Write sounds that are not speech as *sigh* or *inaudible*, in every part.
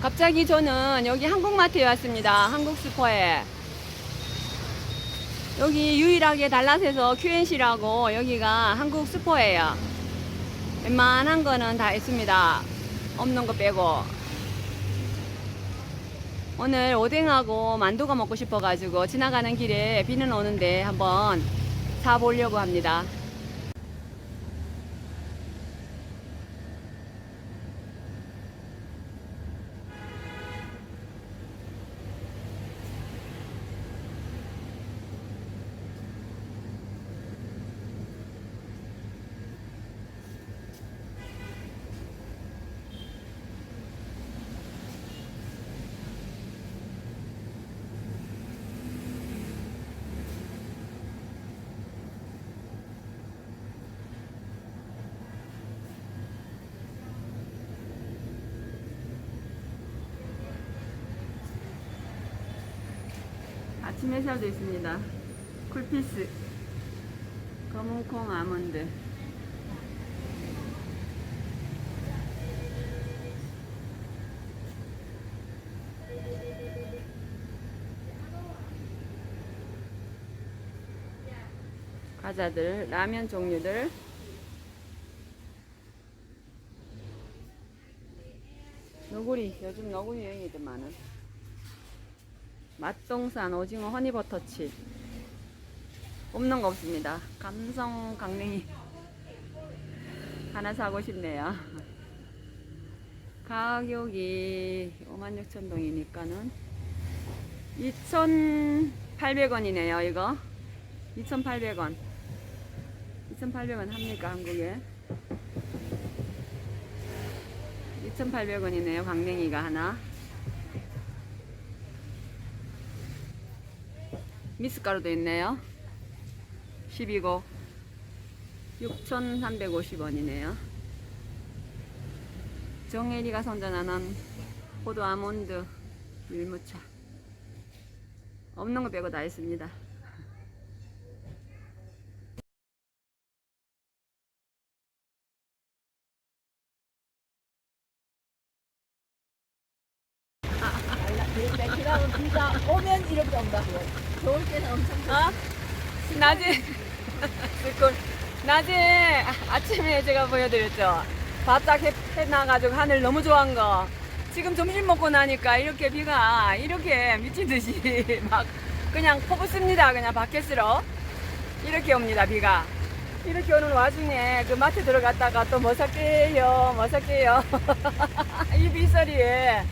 갑자기 저는 여기 한국마트에 왔습니다. 한국스포에. 여기 유일하게 달랏에서 QNC라고 여기가 한국스포예요. 웬만한 거는 다 있습니다. 없는 거 빼고. 오늘 오뎅하고 만두가 먹고 싶어가지고 지나가는 길에 비는 오는데 한번 사보려고 합니다. 아침 햇살도 있습니다. 쿨피스, 검은콩 아몬드. 과자들, 라면 종류들. 너구리, 요즘 너구리 유행이더만은. 맛동산 오징어 허니버터칩. 없는 거 없습니다. 감성 강냉이. 하나 사고 싶네요. 가격이 56,000동이니까는 2,800원이네요 이거. 2,800원. 2,800원 합니까 한국에? 2,800원이네요 강냉이가 하나 미숫가루도 있네요. 12고 6,350원이네요. 정혜리가 선전하는 포도 아몬드 밀무차 없는 거 빼고 다 있습니다. 그러면 오면 이렇게 온다고요. 좋을 때는 엄청 좋 어? 낮에 그걸 *laughs* 낮에 아침에 제가 보여드렸죠. 바짝 해, 해 나가지고 하늘 너무 좋아한 거. 지금 점심 먹고 나니까 이렇게 비가 이렇게 미친 듯이 *laughs* 막 그냥 퍼붓습니다. 그냥 바켓으로 이렇게 옵니다. 비가 이렇게 오는 와중에 그 마트 들어갔다가 또 뭐 살게요, 뭐 살게요. *laughs* 이 빗소리에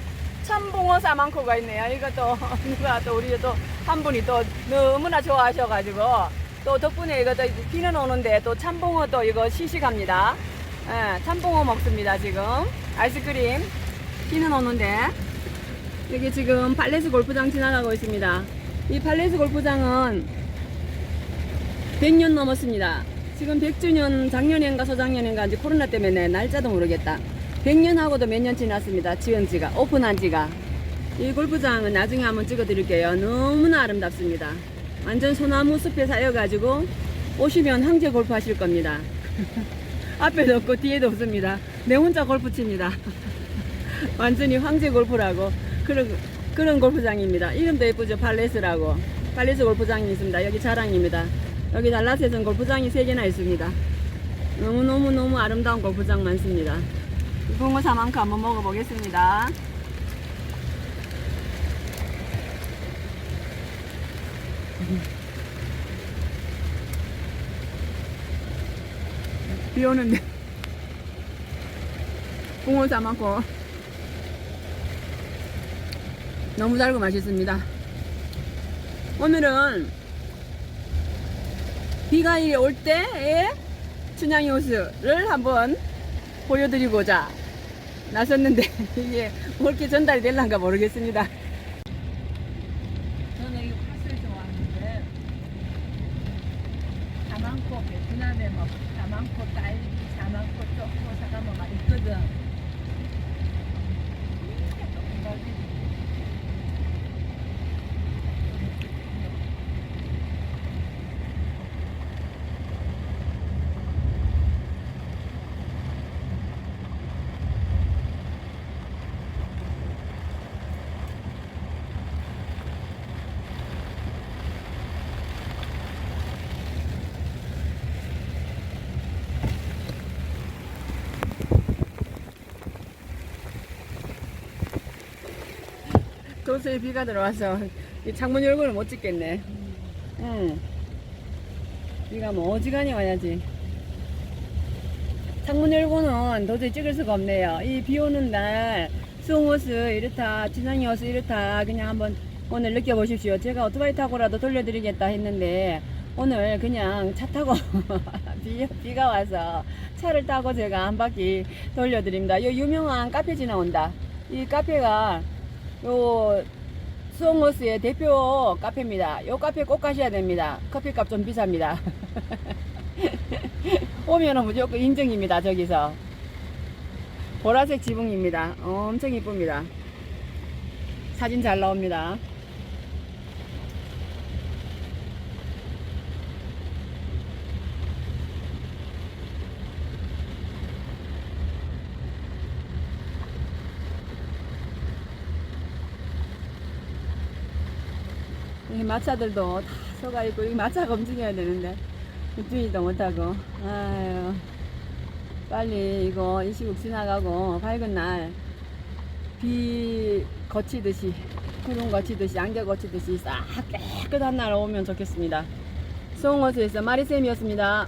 참봉어 사망코가 있네요. 이것도 누가 또 우리 또한 분이 또 너무나 좋아하셔가지고 또 덕분에 이것도 비는 오는데 또 참봉어 또 이거 시식합니다. 예, 참봉어 먹습니다 지금 아이스크림 비는 오는데 여기 지금 팔레스 골프장 지나가고 있습니다. 이 팔레스 골프장은 100년 넘었습니다. 지금 100주년 작년인가 서작년인가 이제 코로나 때문에 날짜도 모르겠다. 100년 하고도 몇 년 지났습니다. 지은 지가 오픈한 지가. 이 골프장은 나중에 한번 찍어 드릴게요. 너무나 아름답습니다. 완전 소나무 숲에 쌓여가지고 오시면 황제 골프 하실 겁니다. *laughs* 앞에도 없고 뒤에도 없습니다. 내 혼자 골프 칩니다. *laughs* 완전히 황제 골프라고 그런 그런 골프장입니다. 이름도 예쁘죠. 팔레스라고. 팔레스 골프장이 있습니다. 여기 자랑입니다. 여기 달라스에서는 골프장이 세 개나 있습니다. 너무너무너무 아름다운 골프장 많습니다. 붕어 사망크 한번 먹어보겠습니다. 비 오는데 붕어 사망크 너무 달고 맛있습니다. 오늘은 비가 이리 올 때의 춘향이 호수를 한번 보여드리고자 나섰는데 *laughs* 이게 그렇게 전달이 될란가 모르겠습니다. 저는 이 팥을 좋아하는데 다망코 베트남에 뭐 다망코 딸기, 다망코 초코 사가면 맛있거든. 도저히 비가 들어와서 이 창문 열고는 못 찍겠네. 응. 비가 뭐 어지간히 와야지. 창문 열고는 도저히 찍을 수가 없네요. 이 비 오는 날 수홍호수 이렇다, 지상이 호수 이렇다 그냥 한번 오늘 느껴보십시오. 제가 오토바이 타고라도 돌려드리겠다 했는데 오늘 그냥 차 타고 *laughs* 비, 비가 와서 차를 타고 제가 한 바퀴 돌려드립니다. 요 유명한 카페 지나온다. 이 카페가 요 수홍호수의 대표 카페입니다. 요 카페 꼭 가셔야 됩니다. 커피값 좀 비쌉니다. *laughs* 오면은 무조건 인증입니다. 저기서 보라색 지붕입니다. 엄청 이쁩니다. 사진 잘 나옵니다. 이 마차들도 다 서가 있고 이 마차 검증해야 되는데 검증이도 못하고 아유 빨리 이거 이 시국 지나가고 밝은 날 비 거치듯이 구름 거치듯이 안개 거치듯이 싹 깨끗한 날 오면 좋겠습니다. 수홍호수에서 마리쌤이었습니다.